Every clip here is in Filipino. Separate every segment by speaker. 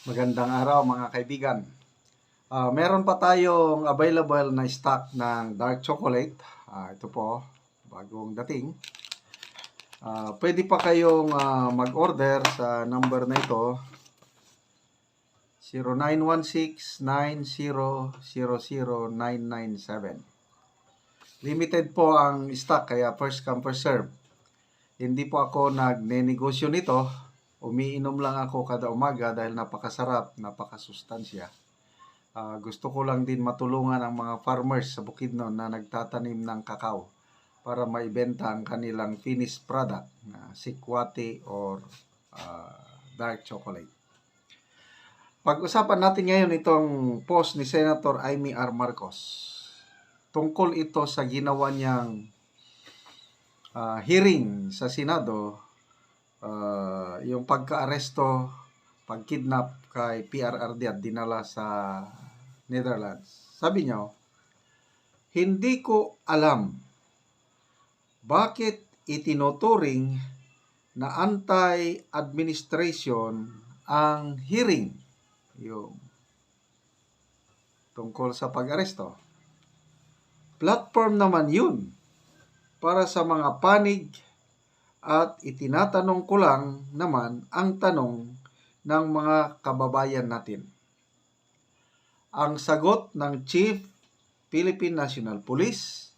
Speaker 1: Magandang araw mga kaibigan. Ah, meron pa tayong available na stock ng dark chocolate. Ah, ito po, bagong dating. Ah, pwede pa kayong ah, mag-order sa number na ito. 0916-9000-997. Limited po ang stock kaya first come first serve. Hindi po ako nagne-negosyo nito. Umiinom lang ako kada umaga dahil napakasarap, napakasustansya. Ah, gusto ko lang din matulungan ang mga farmers sa Bukidnon na nagtatanim ng kakao para maibenta ang kanilang finished product na sikwati or ah, dark chocolate. Pag-usapan natin ngayon itong post ni Senator Amy R. Marcos. Tungkol ito sa ginawa niyang ah, hearing sa Senado ah, yung pagka-aresto, pagkidnap kay PRRD at dinala sa Netherlands. Sabi niya, hindi ko alam bakit itinuturing na anti-administration ang hearing yung tungkol sa pag-aresto. Platform naman yun para sa mga panig at itinatanong ko lang naman ang tanong ng mga kababayan natin. Ang sagot ng Chief Philippine National Police,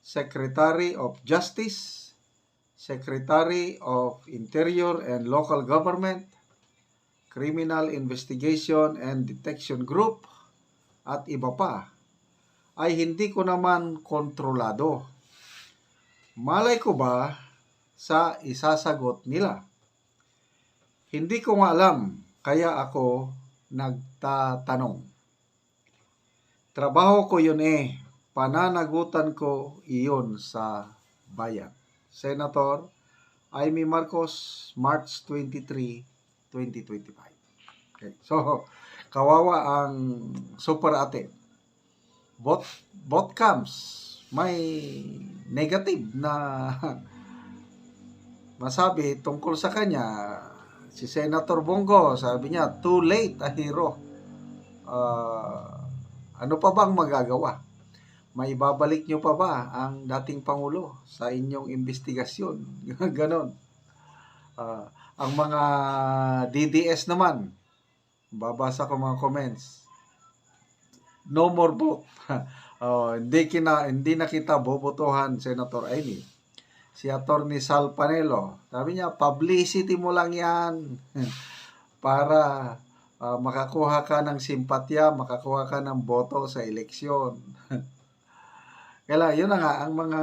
Speaker 1: Secretary of Justice, Secretary of Interior and Local Government, Criminal Investigation and Detection Group, at iba pa, ay hindi ko naman kontrolado. Malay ko ba sa isasagot nila? Hindi ko nga alam, kaya ako nagtatanong. Trabaho ko yun eh, pananagutan ko iyon sa bayan. Senator Amy Marcos, March 23, 2025. Okay. So, kawawa ang super ate. Both, both camps may negative na masabi tungkol sa kanya. Si Senator Bongo, sabi niya, too late a hero. Ah, ano pa bang magagawa? May babalik nyo pa ba ang dating Pangulo sa inyong investigasyon? Ganon. Ah, ang mga DDS naman, babasa ko mga comments. No more vote. Oh, hindi kina hindi na kita bobotohan Senator Amy. Si Attorney Sal Panelo, sabi niya publicity mo lang 'yan para ah, makakuha ka ng simpatya, makakuha ka ng boto sa eleksyon. Kaya yun na nga ang mga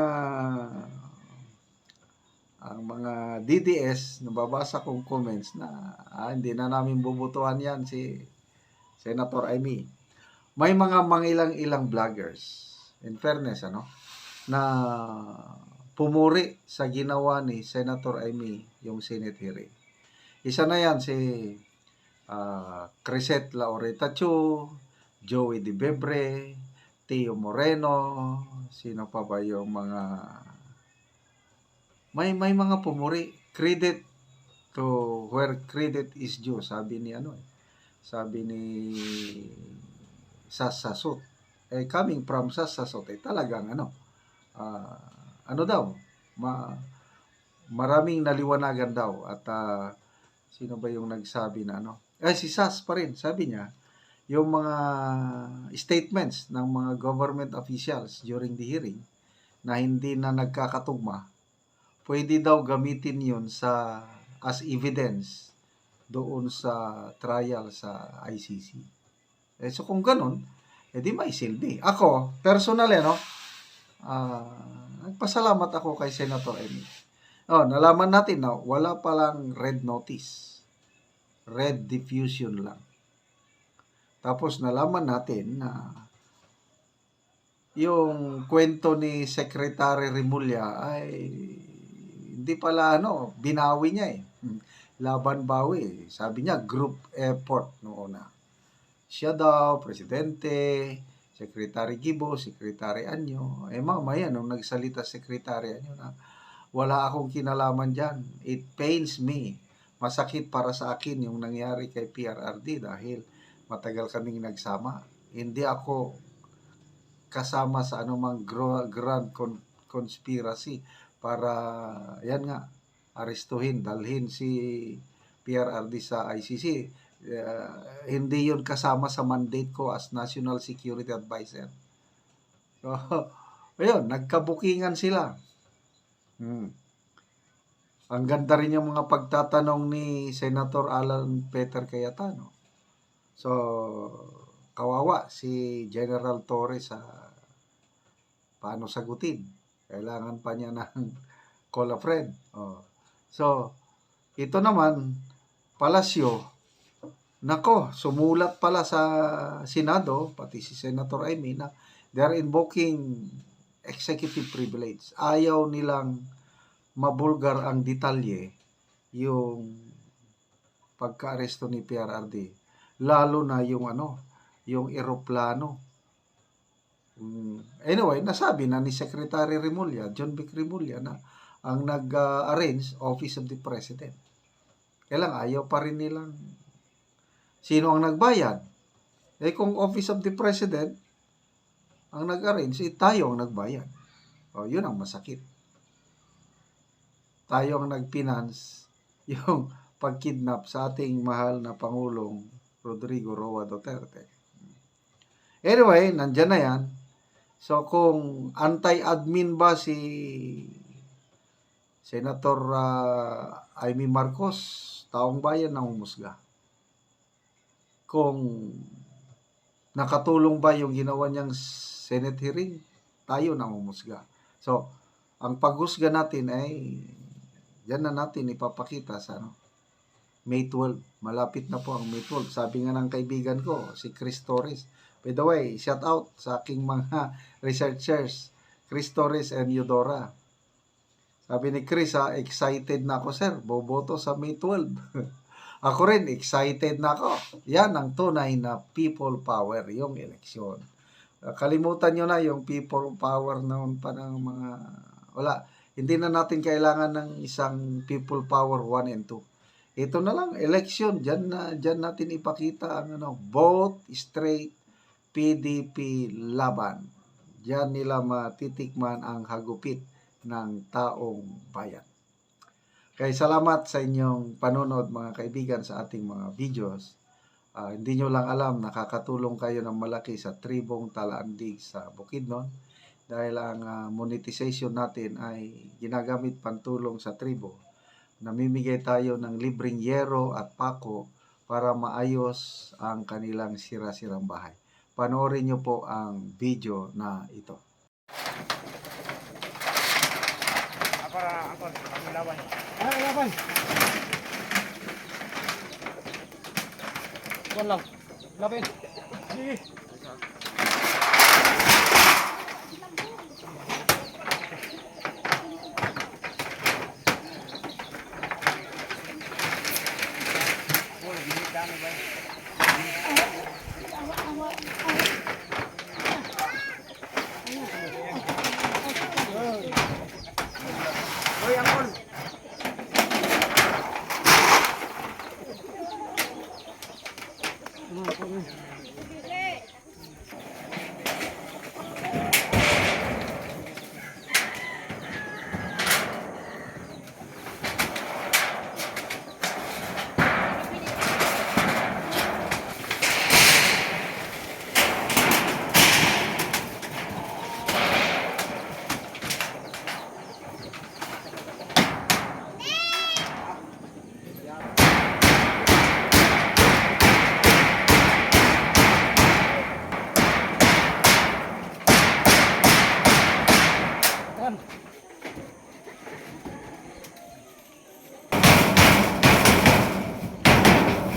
Speaker 1: ang mga DDS nababasa kong comments na ah, hindi na namin bubutuhan yan si Senator Amy. May mga mangilang-ilang vloggers, in fairness, ano, na pumuri sa ginawa ni Senator Amy yung Senate hearing. Isa na yan si ah, Crisette Laureta Chu, Joey Di Bebre, Tio Moreno, sino pa ba yung mga may may mga pumuri credit to where credit is due sabi ni ano eh sabi ni Sasasot eh coming from Sasasot eh talagang ano ah, ano daw ma, maraming naliwanagan daw at ah, sino ba yung nagsabi na ano eh si Sas pa rin sabi niya yung mga statements ng mga government officials during the hearing na hindi na nagkakatugma pwede daw gamitin yun sa as evidence doon sa trial sa ICC. Eh, so kung ganun, edi may silbi. Ako, personal eh, no? ah, nagpasalamat ako kay Senator Amy. Oh, nalaman natin na wala palang red notice. Red diffusion lang. Tapos nalaman natin na yung kwento ni Secretary Rimulya ay hindi pala ano, binawi niya eh. Hmm. Laban bawi. Sabi niya, group effort noon na. Siya daw, presidente, Secretary Gibo, Secretary Anyo. Eh mamaya, nung nagsalita Secretary Anyo na, wala akong kinalaman dyan. It pains me masakit para sa akin yung nangyari kay PRRD dahil matagal kaming nagsama. Hindi ako kasama sa anumang grand con- conspiracy para yan nga arestuhin, dalhin si PRRD sa ICC. Hindi yun kasama sa mandate ko as National Security Advisor. So, ayun, nagkabukingan sila. Hmm. Ang ganda rin yung mga pagtatanong ni Senator Alan Peter Cayetano. So, kawawa si General Torres sa paano sagutin. Kailangan pa niya ng call a friend. Oh. So, ito naman, Palasyo, nako, sumulat pala sa Senado, pati si Senator Amy, na they're invoking executive privilege. Ayaw nilang mabulgar ang detalye yung pagka-aresto ni PRRD. Lalo na yung ano, yung eroplano. Mm, Anyway, nasabi na ni Secretary Remulla, John Vic Remulla, na ang nag-arrange Office of the President. Kailang ayaw pa rin nilang sino ang nagbayad. Eh kung Office of the President ang nag-arrange, eh, tayo ang nagbayad. O, yun ang masakit. Tayo ang nag-finance yung pagkidnap sa ating mahal na Pangulong Rodrigo Roa Duterte. Anyway, nandyan na yan. So, kung anti-admin ba si Senator uh, Amy Marcos, taong bayan na humusga. Kung nakatulong ba yung ginawa niyang Senate hearing, tayo na humusga. So, ang paghusga natin ay yan na natin ipapakita sa ano, May 12. Malapit na po ang May 12. Sabi nga ng kaibigan ko, si Chris Torres. By the way, shout out sa aking mga researchers, Chris Torres and Eudora. Sabi ni Chris, ha, excited na ako sir, boboto sa May 12. ako rin, excited na ako. Yan ang tunay na people power, yung eleksyon. Uh, Kalimutan nyo na yung people power noon pa ng mga, wala, hindi na natin kailangan ng isang people power 1 and 2. Ito na lang, election, dyan, na, dyan natin ipakita ang ano, vote straight PDP laban. Diyan nila matitikman ang hagupit ng taong bayan. Kaya salamat sa inyong panonood mga kaibigan sa ating mga videos. Ah, hindi nyo lang alam, nakakatulong kayo ng malaki sa tribong Talaandig sa Bukidnon dahil ang ah, monetization natin ay ginagamit pantulong sa tribo. Namimigay tayo ng libreng yero at pako para maayos ang kanilang sira-sirang bahay. Panoorin nyo po ang video na ito.
Speaker 2: Para ako, ang laban.
Speaker 3: Ay, laban. Kuan lang. Lapin. Sige.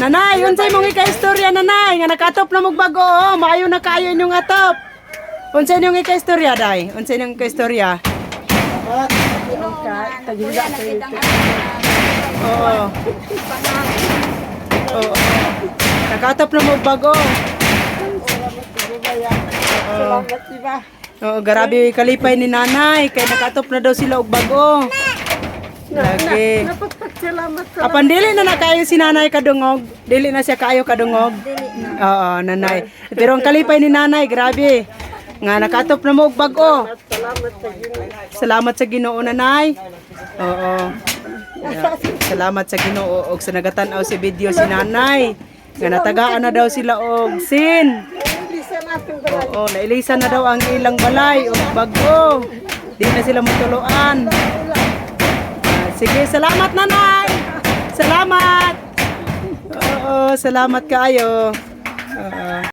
Speaker 4: Nanay, unsay mong ika-istorya nanay nga nakatop na bago oh, maayo na kaayo inyong atop. Unsay inyong ika-istorya day? Unsay inyong ika-istorya? Oo. Oo. Nakatop na mog bago.
Speaker 3: Salamat, diba?
Speaker 4: Oo, grabe kalipay ni nanay kay nakatop na daw sila og bago. Lagi.
Speaker 3: Salamat.
Speaker 4: Apan dili na na kayo si nanay kadungog. Dili na siya kayo kadungog.
Speaker 3: Dili na.
Speaker 4: Oo, nanay. Pero ang kalipay ni nanay, grabe. Nga nakatop na mo og bag-o.
Speaker 3: Salamat sa Ginoo.
Speaker 4: Salamat sa Ginoo nanay. Oo. Salamat sa Ginoo og sa nagatan-aw si video si nanay. Nga natagaan na daw sila og sin. Oo, nailisan na daw ang ilang balay og bag-o. Di na sila matuluan. Sige, salamat nanay. Salamat. Oo, salamat kayo. Oo.